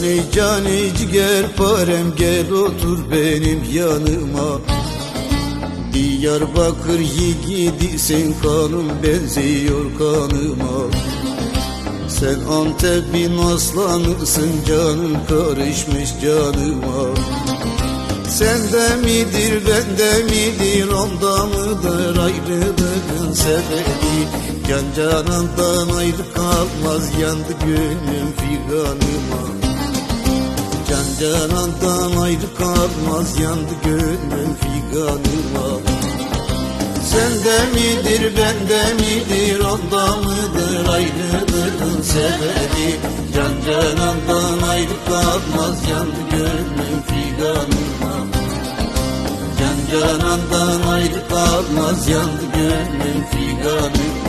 Cani cani ciger parem gel otur benim yanıma. Diyarbakır yiğidisin kanım benziyor kanıma. Sen Antep'in aslanısın canım karışmış canıma. Sende midir bende midir onda mıdır ayrılığın sebebi? Can canandan ayrı kalmaz yandı gönlüm figanıma Can canandan ayrı kalmaz yandı gönlüm figanıma. Sende midir bende midir onda mıdır ayrılığın sebebi? Can canandan ayrı kalmaz yandı gönlüm figanıma. Can canandan ayrı kalmaz yandı gönlüm figanıma